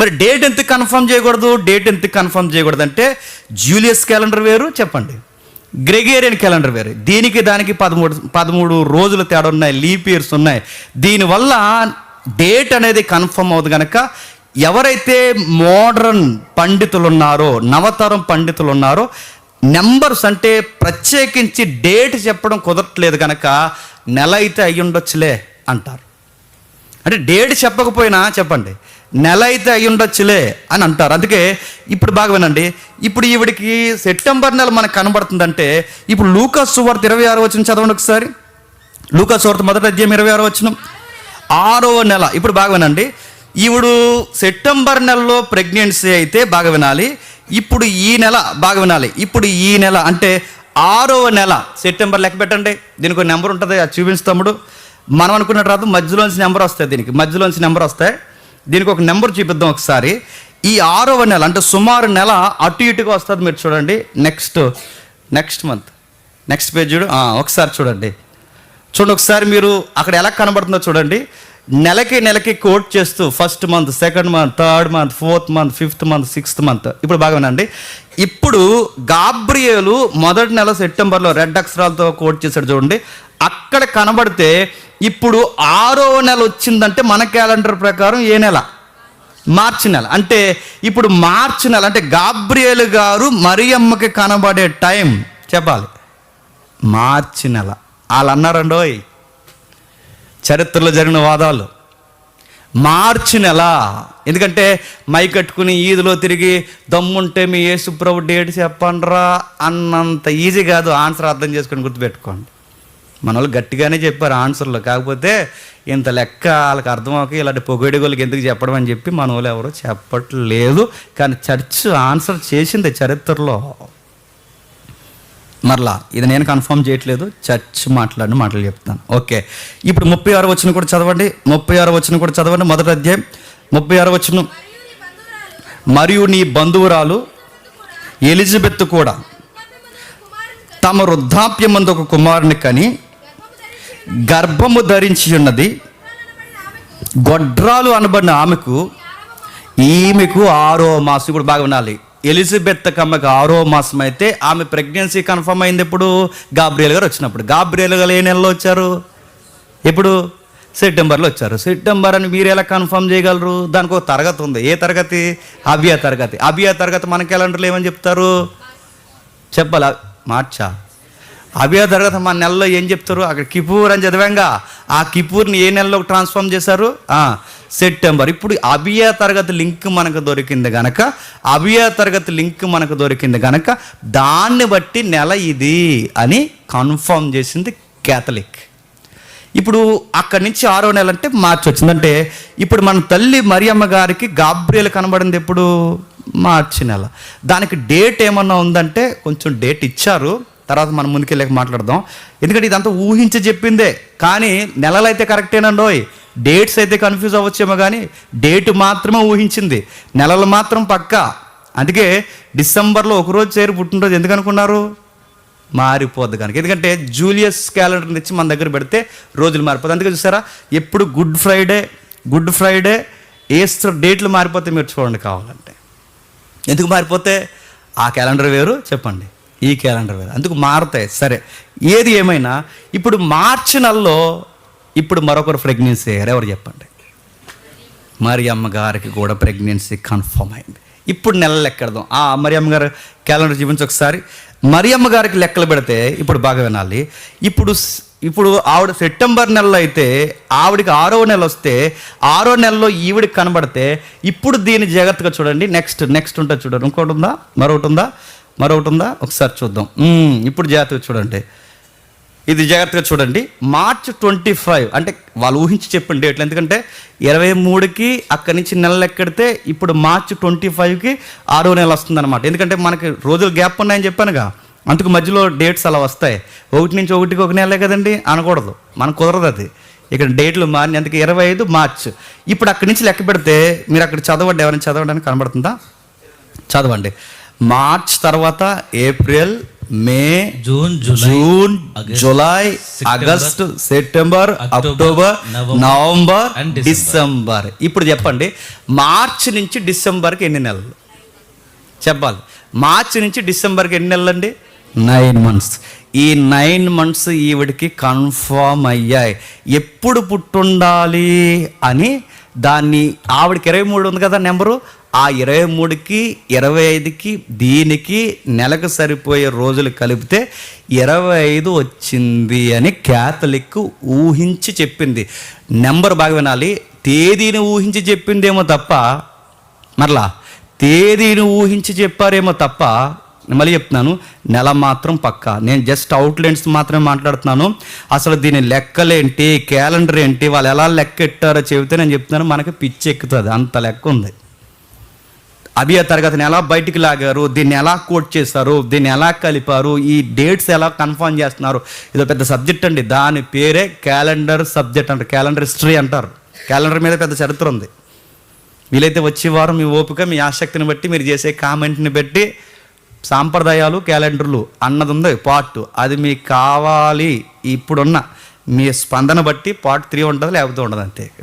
మరి డేట్ ఎంత కన్ఫర్మ్ చేయకూడదు? డేట్ ఎంత కన్ఫర్మ్ చేయకూడదు అంటే జూలియస్ క్యాలెండర్ వేరు చెప్పండి. గ్రెగేరియన్ క్యాలెండర్ వేరు. దీనికి దానికి పదమూడు పదమూడు రోజులు తేడా ఉన్నాయి లీప్ ఇయర్స్ ఉన్నాయి. దీనివల్ల డేట్ అనేది కన్ఫర్మ్ అవుతుంది కనుక ఎవరైతే మోడర్న్ పండితులు ఉన్నారో నవతరం పండితులు ఉన్నారో నెంబర్స్ అంటే ప్రత్యేకించి డేట్ చెప్పడం కుదరట్లేదు కనుక నెల అయితే అయ్యుండొచ్చులే అంటారు. అంటే డేట్ చెప్పకపోయినా చెప్పండి నెల అయితే అయి ఉండొచ్చులే అని అంటారు. అందుకే ఇప్పుడు బాగా వినండి. ఇప్పుడు ఈవిడికి సెప్టెంబర్ నెల మనకు కనబడుతుందంటే ఇప్పుడు లూకాస్ సువార్త ఇరవై ఆరు వచ్చిన చదవండి ఒకసారి. లూకాస్ సువార్త మొదటి అధ్యాయం ఇరవై ఆరు వచ్చిన ఆరవ నెల. ఇప్పుడు బాగా వినండి. ఈవిడు సెప్టెంబర్ నెలలో ప్రెగ్నెన్సీ అయితే బాగా వినాలి. ఇప్పుడు ఈ నెల బాగా వినాలి. ఇప్పుడు ఈ నెల అంటే ఆరవ నెల. సెప్టెంబర్ లెక్క పెట్టండి. దీనికి ఒక నెంబర్ ఉంటుంది. అది చూపించు తమ్ముడు. మనం అనుకున్న తర్వాత మధ్యలోంచి నెంబర్ వస్తాయి దీనికి. మధ్యలోంచి నెంబర్ వస్తాయి. దీనికి ఒక నెంబర్ చూపిద్దాం ఒకసారి. ఈ ఆరవ నెల అంటే సుమారు నెల అటు ఇటుగా వస్తుంది మీరు చూడండి. Next next month. Next page చూడు. ఒకసారి చూడండి. చూడండి ఒకసారి మీరు అక్కడ ఎలా కనబడుతుందో చూడండి. నెలకి నెలకి కోట్ చేస్తూ first month second month third month fourth month fifth month sixth month ఇప్పుడు బాగా వినండి. ఇప్పుడు గాబ్రియేలు మొదటి నెల సెప్టెంబర్లో రెడ్ అక్షరాలతో కోట్ చేశాడు చూడండి. అక్కడ కనబడితే ఇప్పుడు ఆరో నెల వచ్చిందంటే మన క్యాలెండర్ ప్రకారం ఏ నెల? మార్చి నెల. అంటే ఇప్పుడు మార్చి నెల అంటే గాబ్రియేలు గారు మరియమ్మకి కనబడే టైం చెప్పాలి. మార్చి నెల. వాళ్ళు అన్నారండోయ్ చరిత్రలో జరిగిన వాదాలు. మార్చి నెల. ఎందుకంటే మై కట్టుకుని ఈదులో తిరిగి దమ్ముంటే మీ యేసుప్రభు డేట్ చెప్పండ్రా అన్నంత ఈజీ కాదు. ఆన్సర్ అర్థం చేసుకొని గుర్తుపెట్టుకోండి. మన వాళ్ళు గట్టిగానే చెప్పారు ఆన్సర్లు. కాకపోతే ఇంత లెక్క వాళ్ళకి అర్థమవుక ఇలాంటి పొగడిగోళ్ళకి ఎందుకు చెప్పడం అని చెప్పి మన వాళ్ళు ఎవరు చెప్పట్లేదు. కానీ చర్చ్ ఆన్సర్ చేసింది చరిత్రలో. మరలా ఇది నేను కన్ఫర్మ్ చేయట్లేదు. చర్చ్ మాట్లాడిన మాటలు చెప్తాను. ఓకే. ఇప్పుడు ముప్పై ఆరు వచ్చిన కూడా చదవండి. ముప్పై ఆరు వచ్చిన కూడా చదవండి. మొదటి అధ్యాయం ముప్పై ఆరు వచ్చిన మరియు నీ బంధువురాలు ఎలిజబెత్ కూడా తమ వృద్ధాప్యమందు ఒక కుమారుని కని గర్భము ధరించి ఉన్నది. గొడ్రాలు అనబడిన ఆమెకు ఈమెకు ఆరో మాసం కూడా బాగా వినాలి ఎలిజబెత్ కమ్మకి ఆరో మాసం అయితే ఆమె ప్రెగ్నెన్సీ కన్ఫర్మ్ అయింది ఎప్పుడు? గాబ్రియల్ గారు వచ్చినప్పుడు. గాబ్రియల్ గారు ఏ నెలలో వచ్చారు? ఎప్పుడు? సెప్టెంబర్లో వచ్చారు. సెప్టెంబర్ అని మీరు ఎలా కన్ఫర్మ్ చేయగలరు? దానికి ఒక తరగతి ఉంది. ఏ తరగతి? అభియా తరగతి. అభియా తరగతి మన క్యాలెండర్లో ఏమని చెప్తారు? చెప్పాలా? మార్చా? అభియా తరగతి మా నెలలో ఏం చెప్తారు? అక్కడ కిపూర్ అని చదివాంగా. ఆ కిపూర్ని ఏ నెలలో ట్రాన్స్ఫార్మ్ చేశారు? సెప్టెంబర్. ఇప్పుడు అభియా తరగతి లింక్ మనకు దొరికింది గనక అభియా తరగతి లింక్ మనకు దొరికింది గనక దాన్ని బట్టి నెల ఇది అని కన్ఫర్మ్ చేసింది క్యాథలిక్ ఇప్పుడు అక్కడి నుంచి ఆరో నెల అంటే మార్చి వచ్చిందంటే ఇప్పుడు మన తల్లి మరియమ్మ గారికి గాబ్రియలు కనబడింది ఎప్పుడు? మార్చి నెల. దానికి డేట్ ఏమన్నా ఉందంటే కొంచెం డేట్ ఇచ్చారు. తర్వాత మనం ముందుకెళ్ళాక మాట్లాడదాం. ఎందుకంటే ఇదంతా ఊహించి చెప్పిందే. కానీ నెలలు అయితే కరెక్టేనండోయ్. డేట్స్ అయితే కన్ఫ్యూజ్ అవ్వచ్చేమో కానీ డేట్ మాత్రమే ఊహించింది. నెలలు మాత్రం పక్కా. అందుకే డిసెంబర్లో ఒకరోజు చేరి పుట్టినరోజు ఎందుకు అనుకున్నారు? మారిపోద్ది కనుక. ఎందుకంటే జూలియస్ క్యాలెండర్ తెచ్చి మన దగ్గర పెడితే రోజులు మారిపోతుంది అందుకే చూసారా ఎప్పుడు Good Friday Good Friday Easter డేట్లు మారిపోతే మీరు చూడండి కావాలంటే. ఎందుకు మారిపోతే? ఆ క్యాలెండర్ వేరు చెప్పండి. ఈ క్యాలెండర్ వేరు. అందుకు మారుతాయి. సరే ఏది ఏమైనా ఇప్పుడు మార్చి నెలలో ఇప్పుడు మరొకరు ప్రెగ్నెన్సీ అయ్యారు. ఎవరు చెప్పండి? మరి అమ్మగారికి కూడా ప్రెగ్నెన్సీ కన్ఫర్మ్ అయింది. ఇప్పుడు నెలలు లెక్కడదాం. ఆ మరి అమ్మగారు క్యాలెండర్ చూపించి ఒకసారి. మరి అమ్మగారికి లెక్కలు పెడితే ఇప్పుడు బాగా వినాలి. ఇప్పుడు ఇప్పుడు ఆవిడ సెప్టెంబర్ నెలలో అయితే ఆవిడకి ఆరో నెల వస్తే ఆరో నెలలో ఈవిడికి కనబడితే ఇప్పుడు దీని జాగ్రత్తగా చూడండి. నెక్స్ట్ నెక్స్ట్ ఉంటుంది చూడండి. ఇంకోటి ఉందా? మరొకటి ఉందా? మరొకటి ఉందా? ఒకసారి చూద్దాం. ఇప్పుడు జాగ్రత్తగా చూడండి. ఇది జాగ్రత్తగా చూడండి. మార్చ్ ట్వంటీ ఫైవ్ అంటే వాళ్ళు ఊహించి చెప్పండి డేట్లు. ఎందుకంటే ఇరవై మూడుకి అక్కడి నుంచి నెలలు ఎక్కడితే ఇప్పుడు మార్చ్ ట్వంటీ ఫైవ్కి ఆరో నెల వస్తుందన్నమాట. ఎందుకంటే మనకి రోజులు గ్యాప్ ఉన్నాయని చెప్పానుగా. అందుకు మధ్యలో డేట్స్ అలా వస్తాయి. ఒకటి నుంచి ఒకటికి ఒక నెలే కదండి? అనకూడదు. మనకు కుదరదు అది. ఇక్కడ డేట్లు మారిన అందుకే ఇరవై ఐదు మార్చ్. ఇప్పుడు అక్కడి నుంచి లెక్క పెడితే మీరు అక్కడ చదవండి. ఎవరైనా చదవడానికి కనబడుతుందా? చదవండి. మార్చ్ తర్వాత April May June July June July August September October November December. ఇప్పుడు చెప్పండి మార్చి నుంచి డిసెంబర్కి ఎన్ని నెలలు? చెప్పాలి. మార్చి నుంచి డిసెంబర్కి ఎన్ని నెలలు అండి? నైన్ మంత్స్ ఈ నైన్ మంత్స్ ఈవిడికి కన్ఫామ్ అయ్యాయి. ఎప్పుడు పుట్టుండాలి అని దాన్ని ఆవిడకి ఇరవై మూడు ఉంది కదా నెంబరు ఆ ఇరవై మూడుకి ఇరవై ఐదుకి దీనికి నెలకు సరిపోయే రోజులు కలిపితే ఇరవై ఐదు వచ్చింది అని క్యాథలిక్ ఊహించి చెప్పింది. నెంబర్ బాగా వినాలి. తేదీని ఊహించి చెప్పిందేమో తప్ప మరలా తేదీని ఊహించి చెప్పారేమో తప్ప మళ్ళీ చెప్తున్నాను నెల మాత్రం పక్కా. నేను జస్ట్ అవుట్లైన్స్ మాత్రమే మాట్లాడుతున్నాను. అసలు దీని లెక్కలేంటి క్యాలెండర్ ఏంటి వాళ్ళు ఎలా లెక్క ఎట్టారో చెబితే నేను చెప్తున్నాను మనకి పిచ్చి ఎక్కుతుంది అంత లెక్క ఉంది. అభియ తరగతిని ఎలా బయటికి లాగారు. దీన్ని ఎలా కోట్ చేస్తారు? దీన్ని ఎలా కలిపారు? ఈ డేట్స్ ఎలా కన్ఫర్మ్ చేస్తున్నారు? ఇదో పెద్ద సబ్జెక్ట్ అండి. దాని పేరే క్యాలెండర్ సబ్జెక్ట్ అంటారు. క్యాలెండర్ హిస్టరీ అంటారు. క్యాలెండర్ మీద పెద్ద చరిత్ర ఉంది. వీలైతే వచ్చే వారం మీ ఓపిక మీ ఆసక్తిని బట్టి మీరు చేసే కామెంట్ని బట్టి సాంప్రదాయాలు క్యాలెండర్లు అన్నది ఉంది పార్ట్. అది మీకు కావాలి. ఇప్పుడున్న మీ స్పందన బట్టి పార్ట్ త్రీ ఉంటుంది లేకపోతే ఉండదు అంతే ఇక.